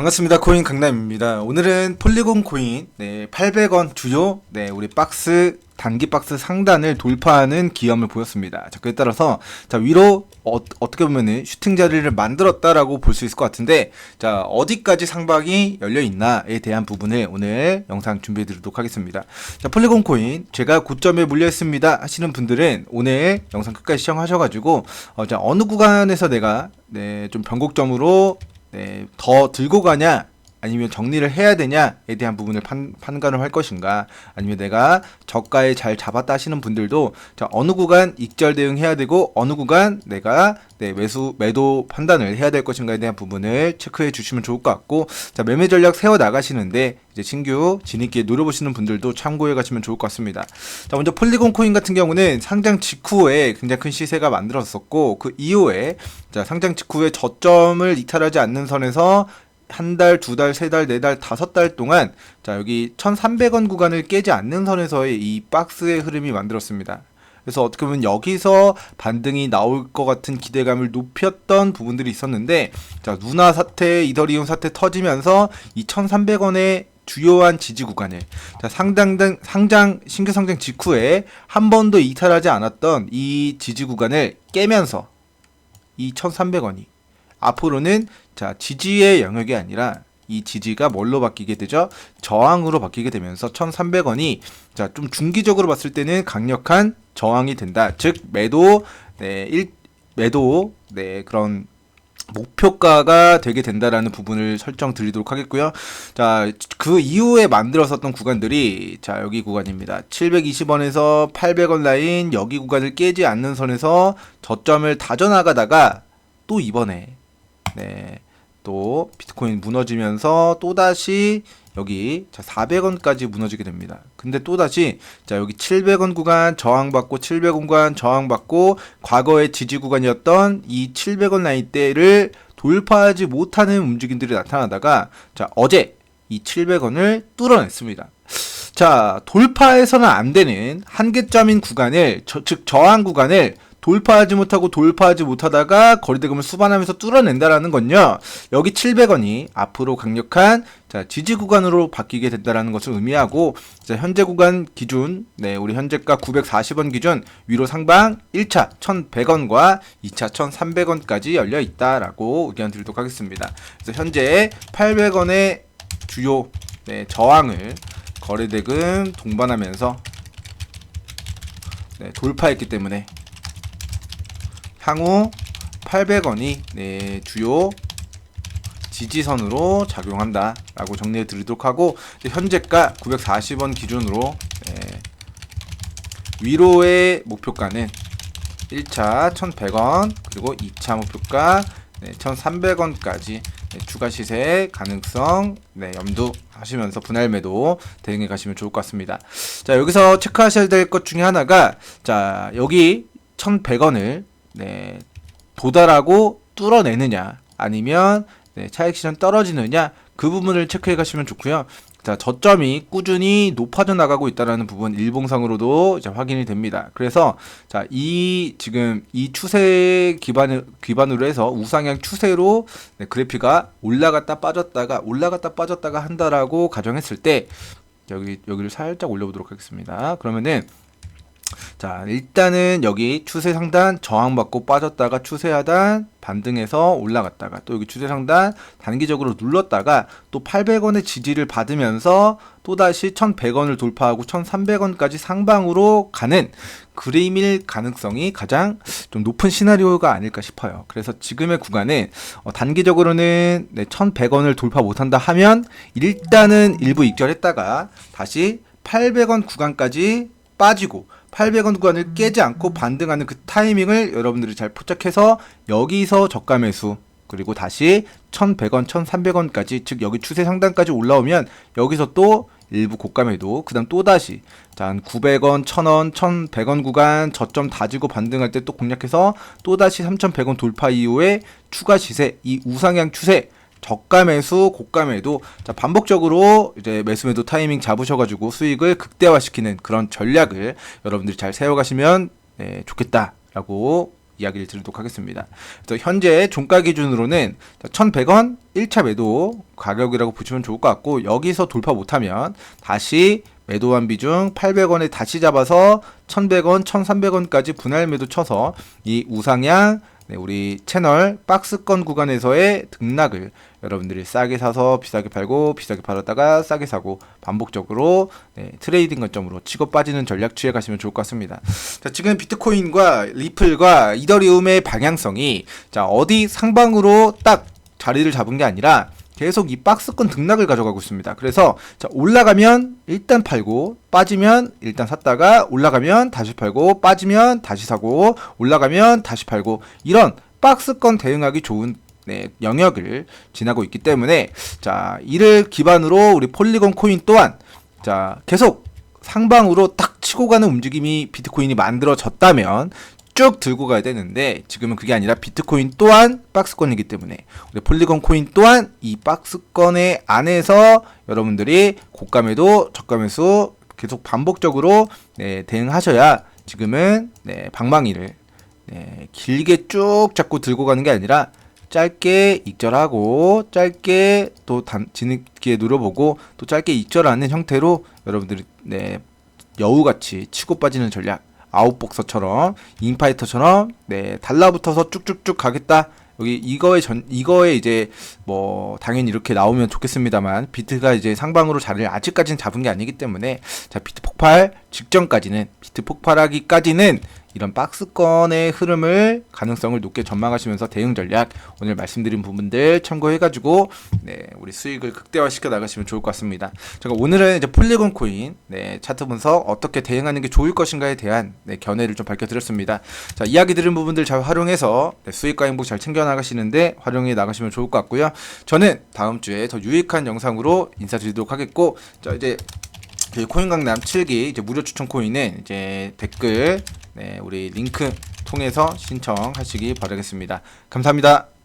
반갑습니다. 코인 강남입니다. 오늘은 폴리곤 코인 네, 800원 주요 네, 우리 박스 단기 박스 상단을 돌파하는 기염을 보였습니다. 자, 그에 따라서 자, 위로 어, 떻게 보면은 슈팅 자리를 만들었다라고 볼 수 있을 것 같은데 자, 어디까지 상방이 열려 있나에 대한 부분을 오늘 영상 준비해 드리도록 하겠습니다. 자, 폴리곤 코인 제가 고점에 물려 있습니다 하시는 분들은 오늘 영상 끝까지 시청하셔 가지고 어, 자, 어느 구간에서 내가 네, 좀 변곡점으로 네, 더 들고 가냐 아니면 정리를 해야 되냐에 대한 부분을 판, 판단을 할 것인가 아니면 내가 저가에 잘 잡았다 하시는 분들도 자 어느 구간 익절 대응해야 되고 어느 구간 내가 네, 매수 매도 판단을 해야 될 것인가에 대한 부분을 체크해 주시면 좋을 것 같고 자 매매 전략 세워 나가시는데 이제 신규 진입기에 노려보시는 분들도 참고해 가시면 좋을 것 같습니다. 자 먼저 폴리곤 코인 같은 경우는 상장 직후에 굉장히 큰 시세가 만들었었고 그 이후에 자 상장 직후에 저점을 이탈하지 않는 선에서 한 달, 두 달, 세 달, 네 달, 다섯 달 동안 자 여기 1,300원 구간을 깨지 않는 선에서의 이 박스의 흐름이 만들었습니다. 그래서 어떻게 보면 여기서 반등이 나올 것 같은 기대감을 높였던 부분들이 있었는데 자 누나 사태, 이더리움 사태 터지면서 이 1,300원의 주요한 지지 구간을 자, 상장 상장 신규 상장 직후에 한 번도 이탈하지 않았던 이 지지 구간을 깨면서 이 1,300원이 앞으로는 자 지지의 영역이 아니라 이 지지가 뭘로 바뀌게 되죠? 저항으로 바뀌게 되면서 1,300원이 자 좀 중기적으로 봤을 때는 강력한 저항이 된다. 즉 매도 네, 일, 매도 네 그런 목표가가 되게 된다라는 부분을 설정 드리도록 하겠고요. 자, 그 이후에 만들었었던 구간들이 자, 여기 구간입니다. 720원에서 800원 라인 여기 구간을 깨지 않는 선에서 저점을 다져 나가다가 또 이번에 네. 또 비트코인 무너지면서 또다시 여기 자 400원까지 무너지게 됩니다. 근데 또다시 자 여기 700원 구간 저항받고 700원 구간 저항받고 과거의 지지 구간이었던 이 700원 라인대를 돌파하지 못하는 움직임들이 나타나다가 자 어제 이 700원을 뚫어냈습니다. 자 돌파해서는 안 되는 한계점인 구간을 저, 즉 저항 구간을 돌파하지 못하고 돌파하지 못하다가 거리대금을 수반하면서 뚫어낸다라는 건요. 여기 700원이 앞으로 강력한 자, 지지 구간으로 바뀌게 된다라는 것을 의미하고 자, 현재 구간 기준 네, 우리 현재가 940원 기준 위로 상방 1차 1,100원과 2차 1,300원까지 열려 있다라고 의견 드리도록 하겠습니다. 그래서 현재 800원의 주요 네, 저항을 거래대금 동반하면서 네, 돌파했기 때문에 향후 800원이 네, 주요 지지선으로 작용한다 라고 정리해 드리도록 하고 현재가 940원 기준으로 네, 위로의 목표가는 1차 1100원 그리고 2차 목표가 네, 1300원까지 네, 추가 시세 가능성 네, 염두하시면서 분할 매도 대응해 가시면 좋을 것 같습니다. 자 여기서 체크하셔야 될 것 중에 하나가 자 여기 1100원을 네, 도달하고 뚫어내느냐 아니면 네, 차익 실현 떨어지느냐 그 부분을 체크해 가시면 좋고요. 자, 저점이 꾸준히 높아져 나가고 있다라는 부분 일봉상으로도 이제 확인이 됩니다. 그래서 자, 이 지금 이 추세 기반 기반으로 해서 우상향 추세로 네, 그래프가 올라갔다 빠졌다가 올라갔다 빠졌다가 한다라고 가정했을 때 여기 여기를 살짝 올려 보도록 하겠습니다. 그러면은 자, 일단은 여기 추세 상단 저항받고 빠졌다가 추세 하단 반등해서 올라갔다가 또 여기 추세 상단 단기적으로 눌렀다가 또 800원의 지지를 받으면서 또다시 1100원을 돌파하고 1300원까지 상방으로 가는 그림일 가능성이 가장 좀 높은 시나리오가 아닐까 싶어요. 그래서 지금의 구간은 어, 단기적으로는 네, 1100원을 돌파 못한다 하면 일단은 일부 익절했다가 다시 800원 구간까지 빠지고 800원 구간을 깨지 않고 반등하는 그 타이밍을 여러분들이 잘 포착해서 여기서 저가 매수 그리고 다시 1100원, 1300원까지 즉 여기 추세 상단까지 올라오면 여기서 또 일부 고가 매도 그다음 또 다시 자한 900원, 1000원, 1100원 구간 저점 다지고 반등할 때 또 공략해서 또 다시 3100원 돌파 이후에 추가 시세 이 우상향 추세 저가 매수, 고가 매도 자, 반복적으로 이제 매수 매도 타이밍 잡으셔가지고 수익을 극대화시키는 그런 전략을 여러분들이 잘 세워가시면 네, 좋겠다라고 이야기를 드리도록 하겠습니다. 그래서 현재 종가 기준으로는 1,100원 1차 매도 가격이라고 보시면 좋을 것 같고 여기서 돌파 못하면 다시 매도한 비중 800원에 다시 잡아서 1100원, 1300원까지 분할 매도 쳐서 이 우상향 네, 우리 채널 박스권 구간에서의 등락을 여러분들이 싸게 사서 비싸게 팔고 비싸게 팔았다가 싸게 사고 반복적으로 네, 트레이딩 관점으로 치고 빠지는 전략 취해 가시면 좋을 것 같습니다. 자, 지금 비트코인과 리플과 이더리움의 방향성이 자, 어디 상방으로 딱 자리를 잡은 게 아니라 계속 이 박스권 등락을 가져가고 있습니다. 그래서 자, 올라가면 일단 팔고 빠지면 일단 샀다가 올라가면 다시 팔고 빠지면 다시 사고 올라가면 다시 팔고 이런 박스권 대응하기 좋은 네, 영역을 지나고 있기 때문에 자 이를 기반으로 우리 폴리곤 코인 또한 자 계속 상방으로 딱 치고 가는 움직임이 비트코인이 만들어졌다면 쭉 들고 가야 되는데 지금은 그게 아니라 비트코인 또한 박스권이기 때문에 우리 폴리곤 코인 또한 이 박스권의 안에서 여러분들이 고가 매도 저가 매수 계속 반복적으로 네, 대응하셔야 지금은 네, 방망이를 네, 길게 쭉 잡고 들고 가는 게 아니라 짧게 익절하고 짧게 또 단, 뒤늦게 누려보고 또 짧게 익절하는 형태로 여러분들이 네, 여우같이 치고 빠지는 전략 아웃복서처럼 인파이터처럼 네 달라붙어서 쭉쭉쭉 가겠다. 여기 이거에 전 이거에 이제 뭐 당연히 이렇게 나오면 좋겠습니다만 비트가 이제 상방으로 자리를 아직까지는 잡은 게 아니기 때문에 자 비트 폭발 직전까지는 비트 폭발하기까지는 이런 박스권의 흐름을 가능성을 높게 전망하시면서 대응 전략 오늘 말씀드린 부분들 참고해가지고 네 우리 수익을 극대화시켜 나가시면 좋을 것 같습니다. 제가 오늘은 이제 폴리곤 코인 네 차트 분석 어떻게 대응하는 게 좋을 것인가에 대한 네, 견해를 좀 밝혀드렸습니다. 자 이야기 들은 부분들 잘 활용해서 네, 수익과 행복 잘 챙겨 나가시는데 활용해 나가시면 좋을 것 같고요. 저는 다음 주에 더 유익한 영상으로 인사드리도록 하겠고 자 이제 저희 코인 강남 7기 이제 무료 추천 코인은 이제 댓글 네, 우리 링크 통해서 신청하시기 바라겠습니다. 감사합니다.